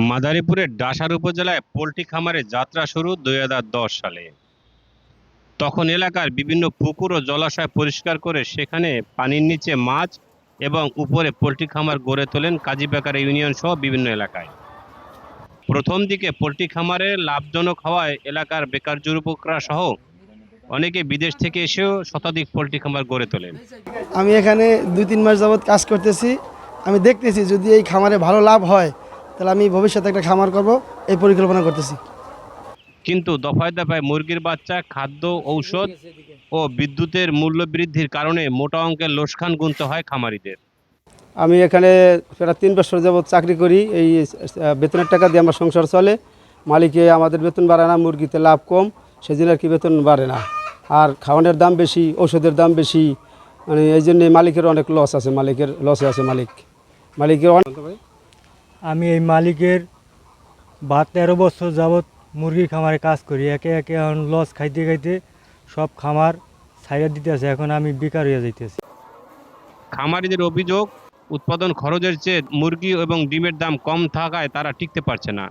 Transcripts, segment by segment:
মাদারীপুরের ডাসার উপজেলায় পোলট্রি খামারে যাত্রা শুরু দুই হাজার দশ সালে। তখন এলাকার বিভিন্ন পুকুর ও জলাশয় পরিষ্কার করে সেখানে পানির নিচে মাছ এবং উপরে পোলট্রি খামার গড়ে তোলেন কাজী বেকার ইউনিয়ন সহ বিভিন্ন এলাকায়। প্রথম দিকে পোলট্রি খামারে লাভজনক হওয়ায় এলাকার বেকার যুবকরা সহ অনেকে বিদেশ থেকে এসেও শতাধিক পোলট্রি খামার গড়ে তোলেন। আমি এখানে দুই তিন মাস যাবৎ কাজ করতেছি। আমি দেখতেছি যদি এই খামারে ভালো লাভ হয় তাহলে আমি ভবিষ্যতে একটা খামার করব এই পরিকল্পনা করতেছি। কিন্তু দফায় দফায় মুরগির বাচ্চা খাদ্য ঔষধ ও বিদ্যুতের মূল্য বৃদ্ধির কারণে মোটা অঙ্কের লোসখান গুনতে হয় খামারিদের। আমি এখানে প্রায় তিন বছর যাবৎ চাকরি করি এই বেতনের টাকা দিয়ে আমার সংসার চলে। মালিকে আমাদের বেতন বাড়ে না মুরগিতে লাভ কম সেজন্য আর কি বেতন বাড়ে না। আর খাওয়ানোর দাম বেশি ওষুধের দাম বেশি মানে এই জন্যে মালিকের অনেক লস আছে মালিকের লসে আছে মালিক। মালিকের অনেক আমি এই মালিকের বা তেরো বছর যাবৎ মুরগি খামারে কাজ করি। একে একে এখন লস খাইতে খাইতে সব খামার ছাইড়া দিতেছে। এখন আমি বেকার হয়ে যাইতেছি। খামারিদের অভিযোগ, উৎপাদন খরচের চেয়ে মুরগি এবং ডিমের দাম কম থাকায় তারা টিকতে পারছে না।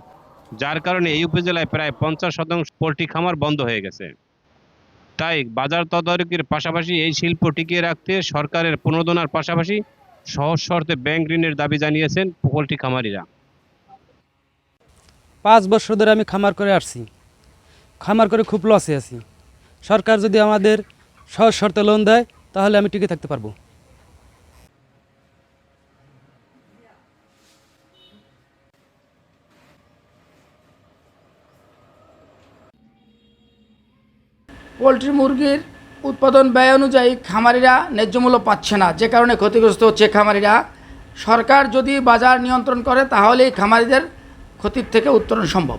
যার কারণে এই উপজেলায় প্রায় পঞ্চাশ শতাংশ পোলট্রি খামার বন্ধ হয়ে গেছে। তাই বাজার তদারকির পাশাপাশি এই শিল্প টিকিয়ে রাখতে সরকারের প্রণোদনার পাশাপাশি সহজ শর্তে ব্যাংক ঋণের দাবি জানিয়েছেন পোলট্রি খামারিরা। পাঁচ বছর ধরে আমি খামার করে আসছি। খামার করে খুব লসে আছি। সরকার যদি আমাদের সহজ শর্তে লোন দেয় তাহলে আমি টিকে থাকতে পারব। পোলট্রি মুরগির উৎপাদন ব্যয় অনুযায়ী খামারিরা ন্যায্য মূল্য পাচ্ছে না, যে কারণে ক্ষতিগ্রস্ত হচ্ছে খামারিরা। সরকার যদি বাজার নিয়ন্ত্রণ করে, তাহলেই খামারিদের ক্ষতির থেকে উত্তরণ সম্ভব।